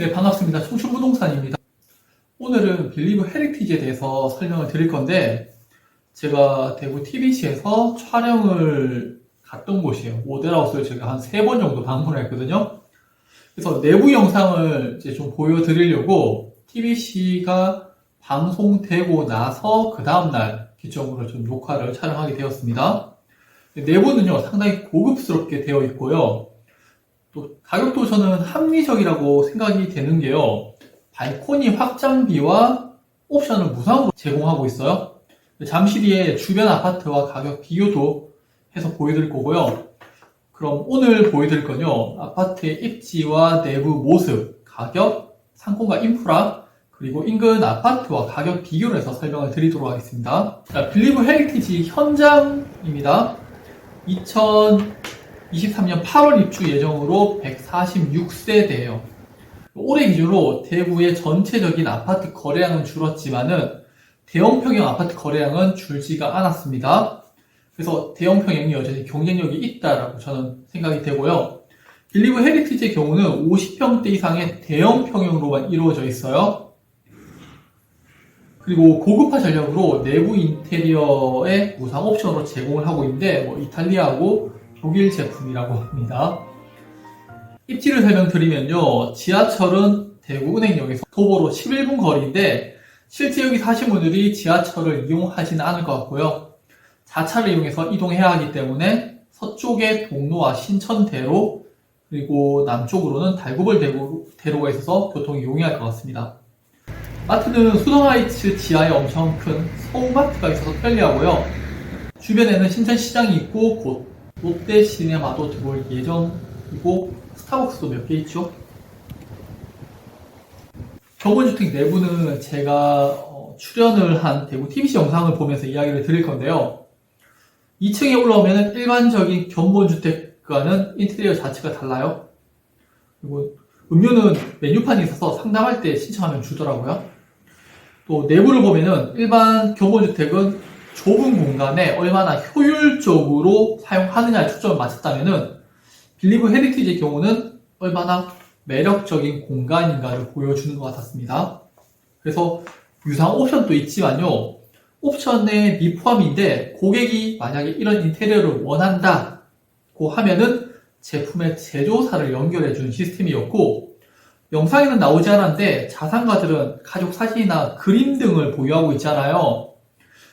네, 반갑습니다. 청춘부동산입니다. 오늘은 빌리브 헤리티지에 대해서 설명을 드릴 건데, 제가 대구 TBC에서 촬영을 갔던 곳이에요. 모델하우스를 제가 한 세 번 정도 방문을 했거든요. 그래서 내부 영상을 이제 좀 보여드리려고 TBC가 방송되고 나서 그 다음날 기점으로 좀 녹화를 촬영하게 되었습니다. 내부는요, 상당히 고급스럽게 되어 있고요. 또 가격도 저는 합리적이라고 생각이 되는 게요. 발코니 확장비와 옵션을 무상으로 제공하고 있어요. 잠시 뒤에 주변 아파트와 가격 비교도 해서 보여드릴 거고요. 그럼 오늘 보여드릴 건요. 아파트의 입지와 내부 모습, 가격, 상권과 인프라, 그리고 인근 아파트와 가격 비교를 해서 설명을 드리도록 하겠습니다. 자, 빌리브 헤리티지 현장입니다. 2023년 8월 입주 예정으로 146세대예요. 올해 기준으로 대구의 전체적인 아파트 거래량은 줄었지만은 대형 평형 아파트 거래량은 줄지가 않았습니다. 그래서 대형 평형이 여전히 경쟁력이 있다라고 저는 생각이 되고요. 빌리브 헤리티지의 경우는 50평대 이상의 대형 평형으로만 이루어져 있어요. 그리고 고급화 전략으로 내부 인테리어에 무상 옵션으로 제공을 하고 있는데 뭐 이탈리아하고 독일 제품이라고 합니다. 입지를 설명드리면요. 지하철은 대구은행역에서 도보로 11분 거리인데 실제 여기 사신 분들이 지하철을 이용하지는 않을 것 같고요. 자차를 이용해서 이동해야 하기 때문에 서쪽의 동로와 신천대로 그리고 남쪽으로는 달구벌 대로, 대로가 있어서 교통이 용이할 것 같습니다. 마트는 수성하이츠 지하에 엄청 큰 서우마트가 있어서 편리하고요. 주변에는 신천시장이 있고 곧 롯데 시네마도 들어올 예정이고 스타벅스도 몇 개 있죠. 경원주택 내부는 제가 어, 출연을 한 대구 TBC 영상을 보면서 이야기를 드릴 건데요. 2층에 올라오면 일반적인 견본주택과는 인테리어 자체가 달라요. 그리고 음료는 메뉴판이 있어서 상담할 때 신청하면 주더라고요. 또 내부를 보면은 일반 견본주택은 좁은 공간에 얼마나 효율적으로 사용하느냐에 초점을 맞췄다면은 빌리브 헤리티지의 경우는 얼마나 매력적인 공간인가를 보여주는 것 같았습니다. 그래서 유상 옵션도 있지만요. 옵션에 미포함인데 고객이 만약에 이런 인테리어를 원한다고 하면은 제품의 제조사를 연결해 주는 시스템이었고 영상에는 나오지 않았는데 자산가들은 가족 사진이나 그림 등을 보유하고 있잖아요.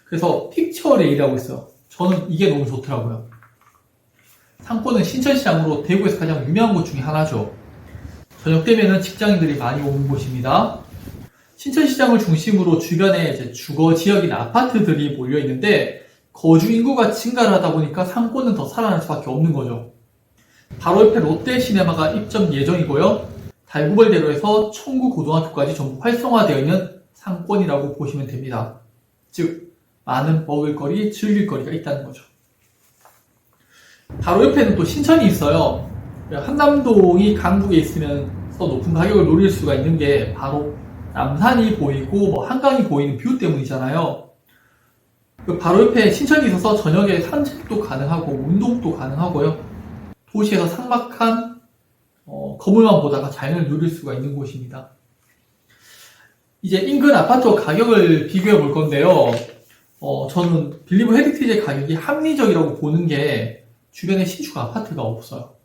그래서 픽처 레이라고 있어요. 저는 이게 너무 좋더라고요. 상권은 신천시장으로 대구에서 가장 유명한 곳 중에 하나죠. 저녁 되면은 직장인들이 많이 오는 곳입니다. 신천시장을 중심으로 주변에 이제 주거 지역이나 아파트들이 몰려 있는데 거주 인구가 증가를 하다 보니까 상권은 더 살아날 수밖에 없는 거죠. 바로 옆에 롯데 시네마가 입점 예정이고요. 달구벌대로에서 청구 고등학교까지 전부 활성화되어 있는 상권이라고 보시면 됩니다. 즉 많은 먹을거리, 즐길거리가 있다는 거죠. 바로 옆에는 또 신천이 있어요. 한남동이 강북에 있으면서 높은 가격을 노릴 수가 있는 게 바로 남산이 보이고 뭐 한강이 보이는 뷰 때문이잖아요. 그 바로 옆에 신천이 있어서 저녁에 산책도 가능하고 운동도 가능하고요. 도시에서 삭막한 어, 건물만 보다가 자연을 누릴 수가 있는 곳입니다. 이제 인근 아파트 가격을 비교해 볼 건데요. 어, 저는 빌리브 헤리티지의 가격이 합리적이라고 보는 게 주변에 신축 아파트가 없어요.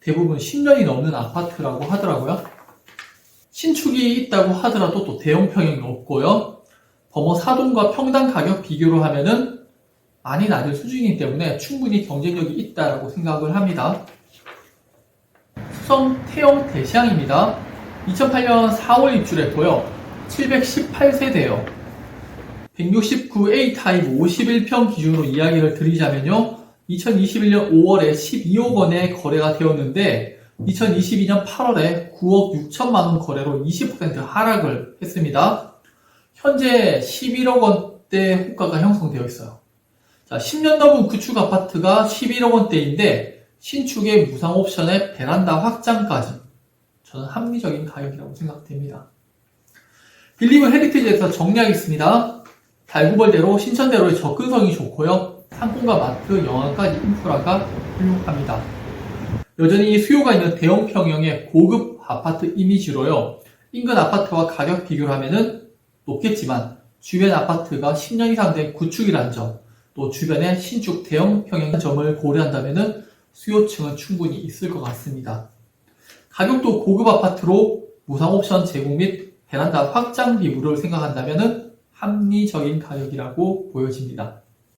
대부분 10년이 넘는 아파트라고 하더라고요. 신축이 있다고 하더라도 또 대형 평형이 없고요. 범어 사동과 평당 가격 비교로 하면은 많이 낮은 수준이기 때문에 충분히 경쟁력이 있다라고 생각을 합니다. 수성 태영 대시항입니다. 2008년 4월 입주했고요. 718세대예요. 169A 타입 51평 기준으로 이야기를 드리자면요. 2021년 5월에 12억 원에 거래가 되었는데 2022년 8월에 9억 6천만 원 거래로 20% 하락을 했습니다. 현재 11억 원대 호가가 형성되어 있어요. 자, 10년 넘은 구축 아파트가 11억 원대인데 신축의 무상 옵션에 베란다 확장까지 저는 합리적인 가격이라고 생각됩니다. 빌리브 헤리티지에서 정리하겠습니다. 달구벌대로 신천대로의 접근성이 좋고요. 상권과 마트, 영화까지 인프라가 훌륭합니다. 여전히 수요가 있는 대형 평형의 고급 아파트 이미지로요. 인근 아파트와 가격 비교를 하면은 높겠지만 주변 아파트가 10년 이상 된 구축이라는 점, 또 주변에 신축 대형 평형 점을 고려한다면은 수요층은 충분히 있을 것 같습니다. 가격도 고급 아파트로 무상 옵션 제공 및 베란다 확장 비무를 생각한다면은 합리적인 가격이라고 보여집니다.